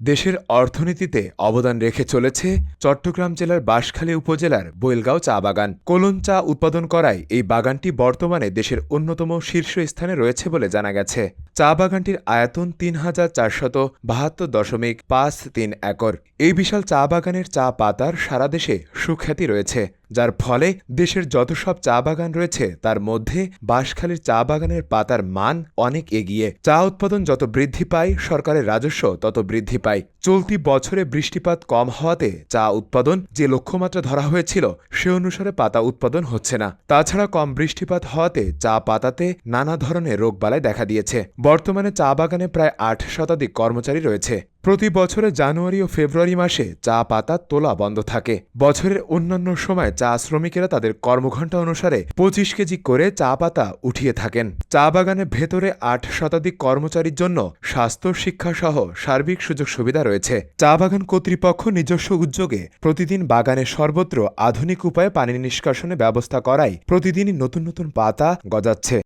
দেশের অর্থনীতিতে অবদান রেখে চলেছে চট্টগ্রাম জেলার বাঁশখালী উপজেলার বৈলগাঁও চা বাগান। কোলন চা উৎপাদন করায় এই বাগানটি বর্তমানে দেশের অন্যতম শীর্ষস্থানে রয়েছে বলে জানা গেছে। চা বাগানটির আয়তন তিন হাজার চারশত বাহাত্তর দশমিক পাঁচ তিন একর। এই বিশাল চা বাগানের চা পাতার সারা দেশে সুখ্যাতি রয়েছে, যার ফলে দেশের যত সব চা বাগান রয়েছে, তার মধ্যে বাঁশখালীর চা বাগানের পাতার মান অনেক এগিয়ে। চা উৎপাদন যত বৃদ্ধি পায়, সরকারের রাজস্ব তত বৃদ্ধি পায়। চলতি বছরে বৃষ্টিপাত কম হওয়াতে চা উৎপাদন যে লক্ষ্যমাত্রা ধরা হয়েছিল, সে অনুসারে পাতা উৎপাদন হচ্ছে না। তাছাড়া কম বৃষ্টিপাত হওয়াতে চা পাতাতে নানা ধরনের রোগবালাই দেখা দিয়েছে। বর্তমানে চা বাগানে প্রায় আট শতাধিক কর্মচারী রয়েছে। প্রতি বছরে জানুয়ারি ও ফেব্রুয়ারি মাসে চা পাতা তোলা বন্ধ থাকে। বছরের অন্যান্য সময় চা শ্রমিকেরা তাদের কর্মঘণ্টা অনুসারে পঁচিশ কেজি করে চা পাতা উঠিয়ে থাকেন। চা বাগানের ভেতরে আট শতাধিক কর্মচারীর জন্য স্বাস্থ্য, শিক্ষা সহ সার্বিক সুযোগ সুবিধা রয়েছে। চা বাগান কর্তৃপক্ষ নিজস্ব উদ্যোগে প্রতিদিন বাগানে সর্বত্র আধুনিক উপায়ে পানি নিষ্কাশনের ব্যবস্থা করায় প্রতিদিনই নতুন নতুন পাতা গজাচ্ছে।